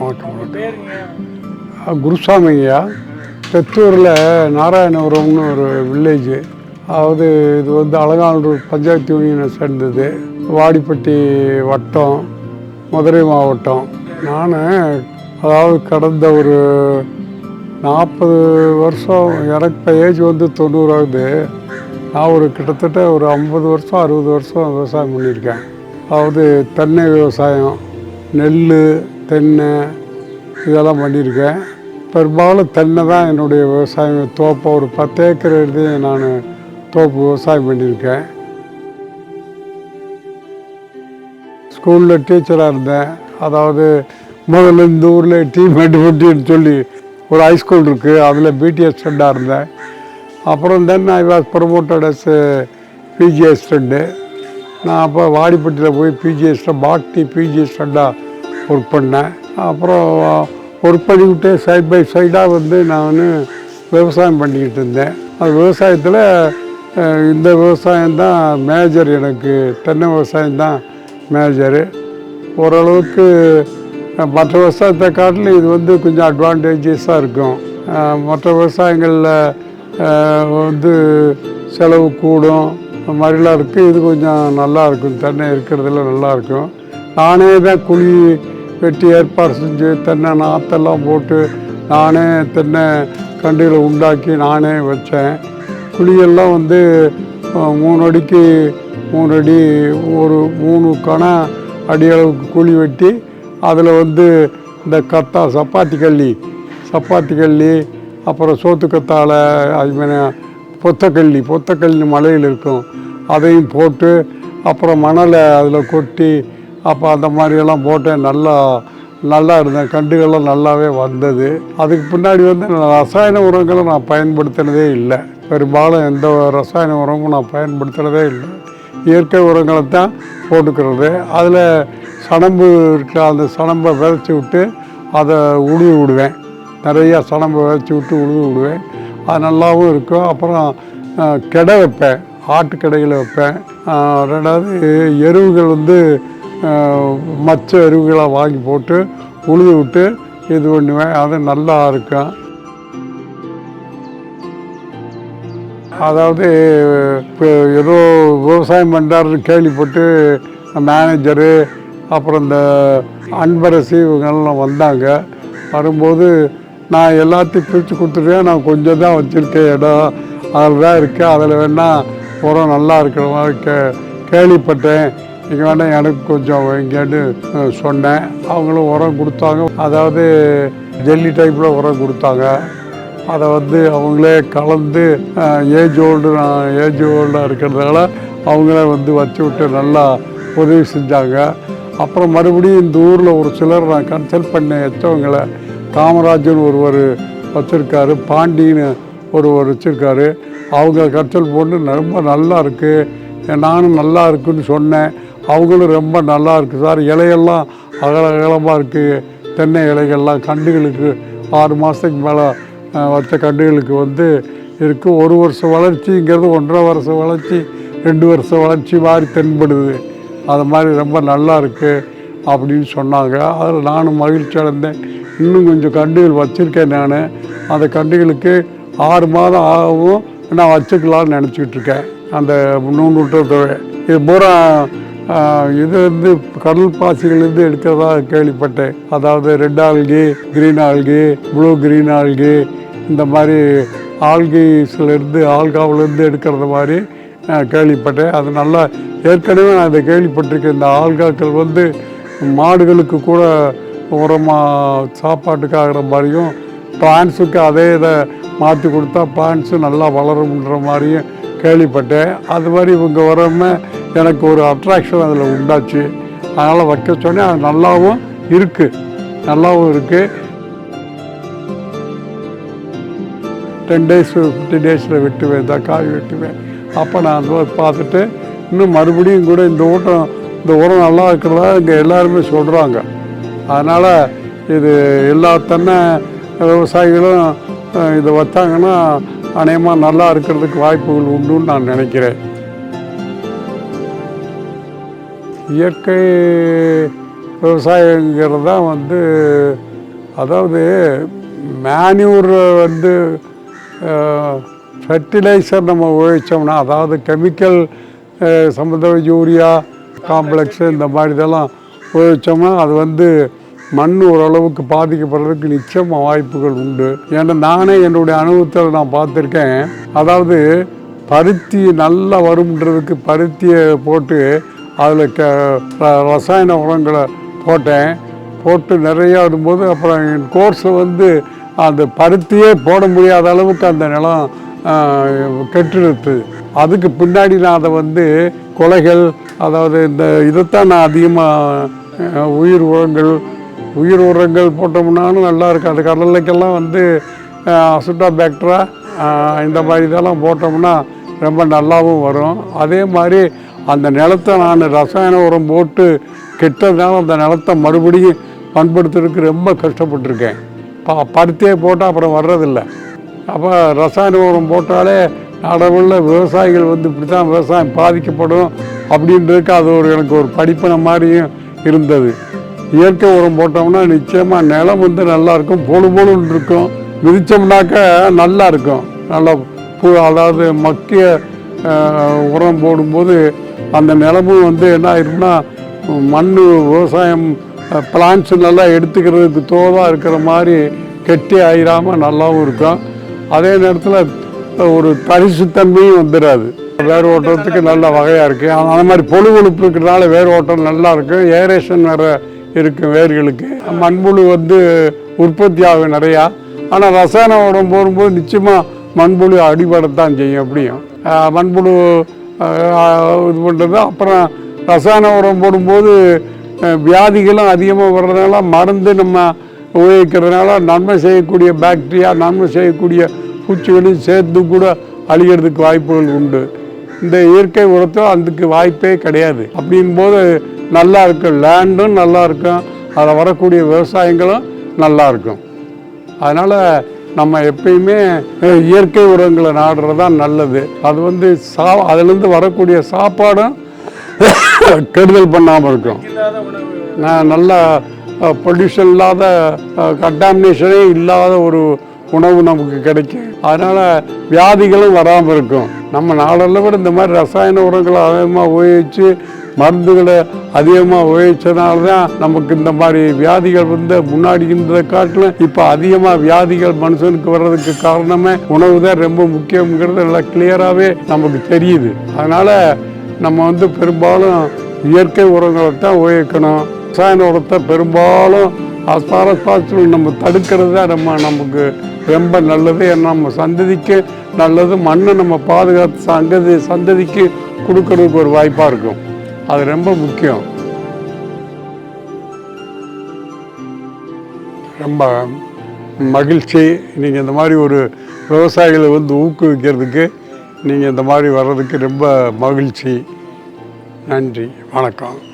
வணக்கம் குருசாமி ஐயா தெத்தூரில் நாராயணபுரம்னு ஒரு வில்லேஜு அதாவது இது வந்து அலங்காநல்லூர் பஞ்சாயத்து யூனியனை சேர்ந்தது. வாடிப்பட்டி வட்டம் மதுரை மாவட்டம். நான் அதாவது கடந்த ஒரு நாற்பது வருஷம் எனக்கு இப்போ ஏஜ் வந்து தொண்ணூறாகுது நான் ஒரு கிட்டத்தட்ட ஒரு ஐம்பது வருஷம் அறுபது வருஷம் விவசாயம் பண்ணியிருக்கேன். அதாவது தென்னை விவசாயம் நெல் தென்னை இதெல்லாம் பண்ணியிருக்கேன். பெரும்பாலும் தென்னை தான் என்னுடைய விவசாயம். தோப்பை ஒரு பத்து ஏக்கர் எழுதி நான் தோப்பு விவசாயம் பண்ணியிருக்கேன். ஸ்கூலில் டீச்சராக இருந்தேன். அதாவது முதல்ல இந்த ஊரில் டீ மேட்டுப்பட்டின்னு சொல்லி ஒரு ஹைஸ்கூல் இருக்குது அதில் பிடிஎஸ் ஸ்டண்டாக இருந்தேன். அப்புறம் then I was promoted as PGs student நான் அப்போ வாடிப்பட்டியில் போய் பிஜி பாக்டி பிஜி ஸ்டண்டாக ஒர்க் பண்ணேன் அப்புறம் ஒர்க் பண்ணிக்கிட்டு சைட் பை சைடாக வந்து நான் விவசாயம் பண்ணிக்கிட்டு இருந்தேன். அது விவசாயத்தில் இந்த விவசாயம் தான் மேஜர் எனக்கு தென்னை விவசாயம் தான் மேஜரு ஓரளவுக்கு மற்ற விவசாயத்தை காட்டிலும் இது வந்து கொஞ்சம் அட்வான்டேஜஸாக இருக்கும். மற்ற விவசாயங்களில் வந்து செலவு கூடும். மாதிரிலாம் இருக்குது இது கொஞ்சம் நல்லா இருக்கும். தென்னை இருக்கிறதுல நல்லாயிருக்கும் நானே தான் குழி வெட்டி ஏற்பாடு செஞ்சு தென்னை நாற்றெல்லாம் போட்டு நானே தென்னை கண்டுகளை உண்டாக்கி நானே வச்சேன். குழியெல்லாம் வந்து மூணு அடிக்கு மூணு அடி ஒரு மூணு கணா அடி அளவுக்கு குழி வெட்டி அதில் வந்து இந்த கத்தா சப்பாத்தி கள்ளி சப்பாத்தி கள்ளி அப்புறம் சோத்துக்கத்தாழை அது மாதிரி பொத்தக்கள்ளி பொத்தக்கள்ளி மலையில் இருக்கும். அதையும் போட்டு அப்புறம் மணலை அதில் கொட்டி அப்போ அந்த மாதிரியெல்லாம் போட்டேன் நல்லா நல்லா இருந்தேன். கண்டுகள்லாம் நல்லாவே வந்தது. அதுக்கு பின்னாடி வந்து ரசாயன உரங்களை நான் பயன்படுத்தினதே இல்லை. பெரும்பாலும் எந்த ரசாயன உரமும் நான் பயன்படுத்துகிறதே இல்லை. இயற்கை உரங்களை தான் போட்டுக்கிறது. அதில் சணம்பு இருக்க அந்த சணம்பை விதைச்சி விட்டு அதை உழுவி விடுவேன். நிறையா சணம்பை விதைச்சி விட்டு உழுவி விடுவேன். அது நல்லாவும் இருக்கும். அப்புறம் அஹ், கெடை வைப்பேன். ஆட்டு வைப்பேன். ரெண்டாவது எருவுகள் வந்து மச்ச எருவுகளை வாங்கி போட்டு உழுது விட்டு இது பண்ணுவேன். அது நல்லா இருக்கும். அதாவது இப்போ ஏதோ விவசாயம் பண்ணுறாருன்னு கேள்விப்பட்டு மேனேஜரு அப்புறம் இந்த அன்பரசி இவங்கெல்லாம் வந்தாங்க. வரும்போது நான் எல்லாத்தையும் பிரித்து கொடுத்துருவேன். நான் கொஞ்சம் தான் வச்சுருக்கேன் இடம். அதில் தான் இருக்கேன் அதில் வேணால் உரம் நல்லா இருக்கிற மாதிரி கே கேள்விப்பட்டேன். இங்கே வேணால் எனக்கு கொஞ்சம் இங்கேன்னு சொன்னேன். அவங்களும் உரம் கொடுத்தாங்க. அதாவது ஜெல்லி டைப்பில் உரம் கொடுத்தாங்க. அதை வந்து அவங்களே கலந்து ஏஜ் ஓல்டு நான் ஏஜ் ஓல்டாக இருக்கிறதால அவங்களே வந்து வச்சு விட்டு நல்லா உதவி செஞ்சாங்க. அப்புறம் மறுபடியும் இந்த ஊரில் ஒரு சிலர் நான் கன்சல்ட் பண்ண வச்சவங்களை காமராஜன் ஒருவர் வச்சுருக்காரு பாண்டின்னு ஒருவர் வச்சுருக்காரு. அவங்க கன்சல்ட் போட்டு ரொம்ப நல்லா இருக்குது நானும் நல்லா இருக்குன்னு சொன்னேன். அவங்களும் ரொம்ப நல்லா இருக்குது சார். இலையெல்லாம் அகல அகலமாக இருக்குது தென்னை இலைகள்லாம் கண்டுகளுக்கு ஆறு மாதத்துக்கு மேலே வச்ச கண்டுகளுக்கு வந்து இருக்குது ஒரு வருஷம் வளர்ச்சிங்கிறது ஒன்றரை வருஷம் வளர்ச்சி ரெண்டு வருஷம் வளர்ச்சி மாதிரி தென்படுது. அது மாதிரி ரொம்ப நல்லா இருக்குது அப்படின்னு சொன்னாங்க. அதில் நானும் மகிழ்ச்சி அடைந்தேன். இன்னும் கொஞ்சம் கண்டுகள் வச்சுருக்கேன் நான். அந்த கண்டுகளுக்கு ஆறு மாதம் ஆகவும் நான் வச்சுக்கலாம்னு நினச்சிக்கிட்டு இருக்கேன். அந்த நூன்றுட்டதை இது பூரா இது வந்து கடல் பாசிகளிலிருந்து எடுக்கிறதா கேள்விப்பட்டேன். அதாவது red algae green algae blue green algae இந்த மாதிரி ஆல்கிஸ்லேருந்து ஆல்காவிலேருந்து எடுக்கிறது மாதிரி கேள்விப்பட்டேன். அது நல்லா ஏற்கனவே நான் இதை கேள்விப்பட்டிருக்கேன். இந்த ஆல்காக்கள் வந்து மாடுகளுக்கு கூட உரமாக சாப்பாட்டுக்கு ஆகிற மாதிரியும் பிளான்ஸுக்கு அதே இதை மாற்றி கொடுத்தா பிளான்ஸும் நல்லா வளரும்ன்ற மாதிரியும் கேள்விப்பட்டேன். அது மாதிரி இவங்க வராம எனக்கு ஒரு அட்ராக்ஷன் அதில் உண்டாச்சு. அதனால் வைக்க சொன்னேன். அது நல்லாவும் இருக்குது நல்லாவும் இருக்குது டென் டேஸ் ஃபிஃப்டீன் டேஸில் வெட்டுவேன். காய் வெட்டுவேன். அப்போ நான் அதை பார்த்துட்டு இன்னும் மறுபடியும் கூட இந்த ஊட்டம் இந்த உரம் நல்லா இருக்கிறதா இங்கே எல்லாருமே சொல்கிறாங்க அதனால் இது எல்லா தென்னை விவசாயிகளும் இதை வச்சாங்கன்னா அநேகமாக நல்லா இருக்கிறதுக்கு வாய்ப்புகள் உண்டுன்னு நான் நினைக்கிறேன். இயற்கை விவசாயங்கிறது தான் வந்து அதாவது மேன்யூர் வந்து ஃபெர்டிலைசர் நம்ம உபயோகிச்சோம்னா அதாவது கெமிக்கல் சம்மந்த யூரியா காம்ப்ளெக்ஸு இந்த மாதிரி இதெல்லாம் உபயோகிச்சோம்னா அது வந்து மண் ஓரளவுக்கு பாதிக்கப்படுறதுக்கு நிச்சயமாக வாய்ப்புகள் உண்டு. ஏன்னா நானே என்னுடைய அனுபவத்தில் நான் பார்த்துருக்கேன். அதாவது பருத்தி நல்லா வரும்ன்றதுக்கு பருத்தியை போட்டு அதில் க ர- ரசாயன உரங்களை போட்டேன். போட்டு நிறையா வரும்போது அப்புறம் என் கோர்ஸை வந்து அந்த பருத்தியே போட முடியாத அளவுக்கு அந்த நிலம் கெட்டுடுத்து அதுக்கு பின்னாடி நான் அதை வந்து கொலைகள் அதாவது இந்த இதைத்தான் நான் அதிகமாக உயிர் உரங்கள் உயிர் உரங்கள் போட்டோம்னாலும் நல்லா இருக்கும் அது கடலைக்கெல்லாம் வந்து அசுட்டா பேக்டரா இந்த மாதிரி இதெல்லாம் போட்டோம்னா ரொம்ப நல்லாவும் வரும். அதே மாதிரி அந்த நிலத்தை நான் ரசாயன உரம் போட்டு கெட்டதுனால அந்த நிலத்தை மறுபடியும் பண்படுத்துறதுக்கு ரொம்ப கஷ்டப்பட்டிருக்கேன். ப பருத்தியே போட்டால் அப்புறம் வர்றதில்லை. அப்போ ரசாயன உரம் போட்டாலே நடவுள்ள விவசாயிகள் வந்து இப்படி தான் விவசாயம் பாதிக்கப்படும் அப்படின்றதுக்கு அது ஒரு எனக்கு ஒரு படிப்பின மாதிரியும் இருந்தது. இயற்கை உரம் போட்டோம்னா நிச்சயமாக நிலம் வந்து நல்லாயிருக்கும் பொழு பொழுன்னு இருக்கும் மிதித்தோம்னாக்க நல்லா இருக்கும். நல்லா பூ அதாவது மக்கிய உரம் போடும்போது அந்த நிலமும் வந்து என்ன ஆயிரும்னா மண் விவசாயம் பிளான்ஸ் நல்லா எடுத்துக்கிறதுக்கு தோதாக இருக்கிற மாதிரி கெட்டி ஆயிராமல் நல்லாவும் இருக்கும். அதே நேரத்தில் ஒரு தரிசுத்தன்மையும் வந்துடாது வேர் ஓட்டுறதுக்கு நல்ல வகையாக இருக்குது அந்த மாதிரி பொழு ஒழுப்பு இருக்கிறதுனால வேர் ஓட்டம் நல்லா இருக்கும் ஏரேஷன் வேறு இருக்கும் வேர்களுக்கு. மண்புழு வந்து உற்பத்தி ஆகும் நிறையா. ஆனால் ரசாயன உரம் போடும்போது நிச்சயமாக மண்புழு அடிபடத்தான் செய்யும் அப்படியும் மண்புழு இது பண்ணுறது அப்புறம் ரசாயன உரம் போடும்போது வியாதிகளும் அதிகமாக வர்றதுனால மருந்து நம்ம உபயோகிக்கிறதுனால நன்மை செய்யக்கூடிய பாக்டீரியா நன்மை செய்யக்கூடிய பூச்சிகளையும் சேர்த்து கூட அழிகிறதுக்கு வாய்ப்புகள் உண்டு. இந்த இயற்கை உரத்தில் அதுக்கு வாய்ப்பே கிடையாது. அப்படின் போது நல்லா இருக்கும். லேண்டும் நல்லா இருக்கும். அதில் வரக்கூடிய விவசாயங்களும் நல்லா இருக்கும். அதனால் நம்ம எப்பயுமே இயற்கை உரங்களை நாடுறது தான் நல்லது. அது வந்து சா அதுலேருந்து வரக்கூடிய சாப்பாடும் கெடுதல் பண்ணாமல் இருக்கும். நல்ல பொல்யூஷன் இல்லாத கண்டாமினேஷனே இல்லாத ஒரு உணவு நமக்கு கிடைக்கும். அதனால் வியாதிகளும் வராமல் இருக்கும். நம்ம நாளெல்லாம் விட இந்த மாதிரி ரசாயன உரங்களை அதிகமாக உபயோகித்து மருந்துகளை அதிகமாக உபயோகிச்சதுனால தான் நமக்கு இந்த மாதிரி வியாதிகள் வந்து முன்னாடி இருந்ததை காட்டிலும் இப்போ அதிகமாக வியாதிகள் மனுஷனுக்கு வர்றதுக்கு காரணமே உணவு தான் ரொம்ப முக்கியங்கிறது நல்லா கிளியராகவே நமக்கு தெரியுது. அதனால் நம்ம வந்து பெரும்பாலும் இயற்கை உரங்களை தான் உபயோகிக்கணும். ரசாயன உரத்தை பெரும்பாலும் அஸ்பார நம்ம தடுக்கிறது தான் நம்ம நமக்கு ரொம்ப நல்லது. நம்ம சந்ததிக்கு நல்லது மண்ணை நம்ம பாதுகாத்து சங்கதி சந்ததிக்கு கொடுக்கறதுக்கு ஒரு வாய்ப்பாக இருக்கும். அது ரொம்ப முக்கியம். ரொம்ப மகிழ்ச்சி. நீங்கள் இந்த மாதிரி ஒரு விவசாயிகளை வந்து ஊக்குவிக்கிறதுக்கு நீங்கள் இந்த மாதிரி வர்றதுக்கு ரொம்ப மகிழ்ச்சி. நன்றி. வணக்கம்.